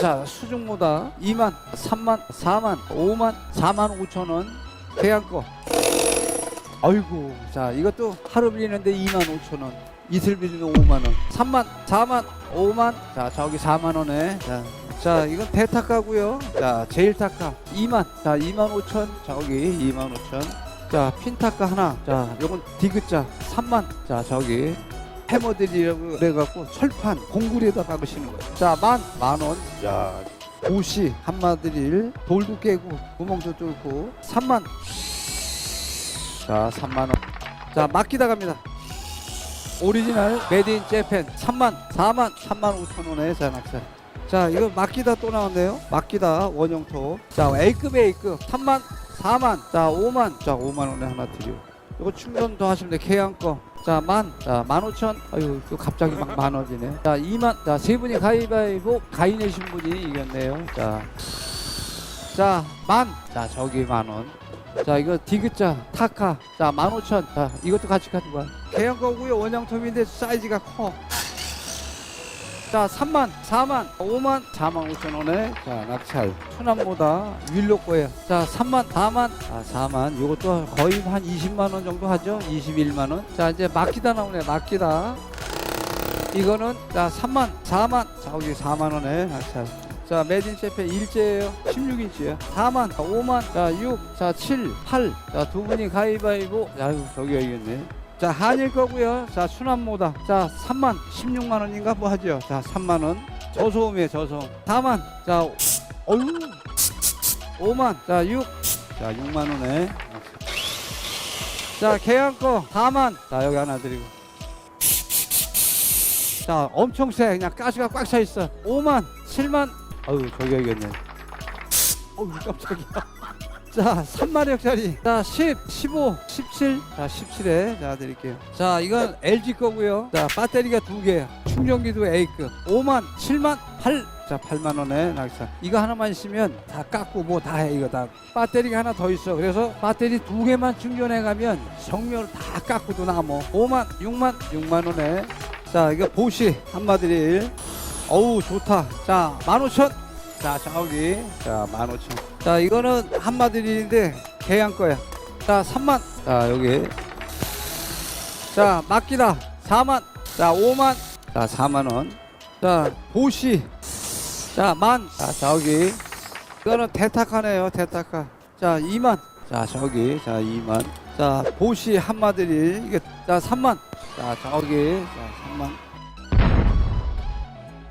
자 수중모다 2만 3만 4만 5만 4만 5천 원 계약거. 아이고 자 이것도 하루 빌리는데 2만 5천 원 이틀 빌리면 5만 원 3만 4만 5만. 자 저기 4만 원에. 자, 자 이건 대타카고요. 자 제일 타카 2만. 자 2만 5천. 저기 2만 5천. 자 핀타카 하나. 자 요건 디귿자. 3만. 자 저기 해머들이라고 그래갖고 철판 공구리에다 박으시는 거예요. 자 만 만 원. 야. 도시 한마드릴 돌도 깨고 구멍도 뚫고 3만. 자 3만 원. 자 맡기다 갑니다. 오리지널 메디인 재팬 3만 4만 3만 5천 원에 자 낙찰. 자 이거 맡기다 또 나왔네요. 맡기다 원형토. 자 A급 A급. 3만 4만. 자 5만. 자 5만 원에 하나 드려 이거 충전 더 하시면 돼. 계양 거 자 만자 15,000 아유 또 갑자기 막 만 원이네. 자 2만 자 세 분이 가위바위보 가위 내신 분이 이겼네요. 자 자 만 자 저기 만 원. 자 이거 디귿자 타카. 자 15,000. 자 이것도 같이 가지고 와. 계양 거고요. 원형 톱인데 사이즈가 커. 자 3만 4만 5만 4만 5천 원에 자 낙찰 수남보다 윌로 거예요 자 3만 4만 아 4만 이것도 거의 한 20만 원 정도 하죠 21만 원 자 이제 맡기다 나오네 맡기다 이거는 자 3만 4만 저기 4만 원에 낙찰 자, 메딘 셰페 일제예요. 16인치예요. 4만, 5만, 자, 6, 자, 7, 8. 자, 두 분이 가위바위보. 아유, 저기가 이겼네. 자, 한일 거고요. 자, 수납모다. 자, 3만, 16만 원인가 뭐 하죠. 자, 3만 원. 저소음이에요, 저소음. 4만. 자, 어유. 5만. 자, 6. 자, 6만 원에. 자, 계약 거 4만. 자, 여기 하나 드리고. 자, 엄청 세. 그냥 가스가 꽉 차 있어. 5만, 7만. 아유, 저기가 이겼네. 어우, 깜짝이야. 자, 3마력짜리. 자, 10, 15, 17. 자, 17에 자 드릴게요. 자, 이건 LG 거고요. 자, 배터리가 두 개. 충전기도 A급. 5만, 7만, 8. 자, 8만 원에 낙찰. 이거 하나만 있으면 다 깎고 뭐 다 해 이거 다. 배터리가 하나 더 있어. 그래서 배터리 두 개만 충전해 가면 정렬 다 깎고도 남어. 5만, 6만, 6만 원에. 자, 이거 보시 한마디를. 어우, 좋다. 자, 15,000. 자, 저기. 자, 15,000. 자, 이거는 한마디인데 계양 거야. 자, 3만. 자, 여기. 자, 맡기다. 4만. 자, 5만. 자, 4만 원. 자, 보시. 자, 만. 자, 저기. 이거는 대타카네요, 대타카. 자, 2만. 자, 저기. 자, 2만. 자, 보시 한마디리. 이게 자, 3만. 자, 저기. 자, 3만.